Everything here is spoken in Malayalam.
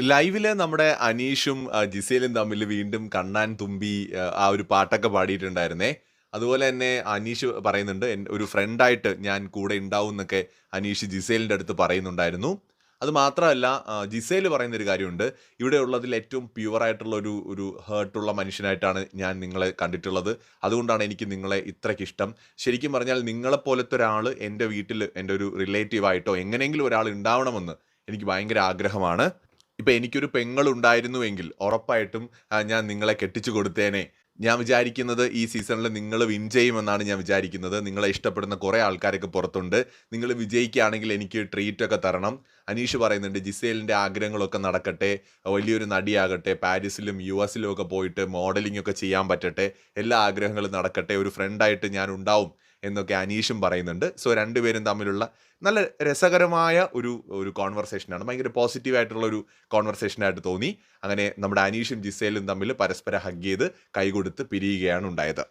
ലൈവിൽ നമ്മുടെ അനീഷും ജിസേലും തമ്മിൽ വീണ്ടും കണ്ണാൻ തുമ്പി ആ, ഒരു പാട്ടൊക്കെ പാടിയിട്ടുണ്ടായിരുന്നേ. അതുപോലെ തന്നെ അനീഷ് പറയുന്നുണ്ട് "എൻ- ഒരു ഫ്രണ്ടായിട്ട് ഞാൻ കൂടെ ഉണ്ടാവും എന്നൊക്കെ അനീഷ് ജിസേലിന്റെ അടുത്ത് പറയുന്നുണ്ടായിരുന്നു. അത് മാത്രമല്ല ജിസേൽ പറയുന്നൊരു കാര്യമുണ്ട്. ഇവിടെ ഉള്ളതിൽ ഏറ്റവും പ്യുവറായിട്ടുള്ള ഒരു ഒരു ഹേർട്ടുള്ള മനുഷ്യനായിട്ടാണ് ഞാൻ നിങ്ങളെ കണ്ടിട്ടുള്ളത്. അതുകൊണ്ടാണ് എനിക്ക് നിങ്ങളെ ഇത്രയ്ക്ക് ഇഷ്ടം. ശരിക്കും പറഞ്ഞാൽ നിങ്ങളെപ്പോലത്തെ ഒരാൾ എന്റെ വീട്ടിൽ എന്റെ ഒരു റിലേറ്റീവായിട്ടോ എങ്ങനെയെങ്കിലും ഒരാൾ ഉണ്ടാവണമെന്ന് എനിക്ക് ഭയങ്കര ആഗ്രഹമാണ്. ഇപ്പം എനിക്കൊരു പെങ്ങളുണ്ടായിരുന്നുവെങ്കിൽ ഉറപ്പായിട്ടും ഞാൻ നിങ്ങളെ കെട്ടിച്ചു കൊടുത്തേനെ. ഞാൻ വിചാരിക്കുന്നത് ഈ സീസണിൽ നിങ്ങൾ വിൻ ചെയ്യുമെന്നാണ് ഞാൻ വിചാരിക്കുന്നത്. നിങ്ങളെ ഇഷ്ടപ്പെടുന്ന കുറേ ആൾക്കാരൊക്കെ പുറത്തുണ്ട്. നിങ്ങൾ വിജയിക്കുകയാണെങ്കിൽ എനിക്ക് ട്രീറ്റൊക്കെ തരണം. അനീഷ് പറയുന്നുണ്ട് ജിസേലിന്റെ ആഗ്രഹങ്ങളൊക്കെ നടക്കട്ടെ വലിയൊരു നടിയാകട്ടെ പാരീസിലും യു എസിലും ഒക്കെ പോയിട്ട് മോഡലിംഗ് ഒക്കെ ചെയ്യാൻ പറ്റട്ടെ എല്ലാ ആഗ്രഹങ്ങളും നടക്കട്ടെ ഒരു ഫ്രണ്ടായിട്ട് ഞാൻ ഉണ്ടാവും. എന്നൊക്കെ അനീഷും പറയുന്നുണ്ട്. സോ രണ്ടുപേരും തമ്മിലുള്ള നല്ല രസകരമായ ഒരു ഒരു കോൺവെർസേഷനാണ് ഭയങ്കര പോസിറ്റീവായിട്ടുള്ള ഒരു കോൺവെർസേഷനായിട്ട് തോന്നി. അങ്ങനെ നമ്മുടെ അനീഷും ജിസേലും തമ്മിൽ പരസ്പരം ഹഗ് ചെയ്ത് കൈകൊടുത്ത് പിരിയുകയാണ് ഉണ്ടായത്.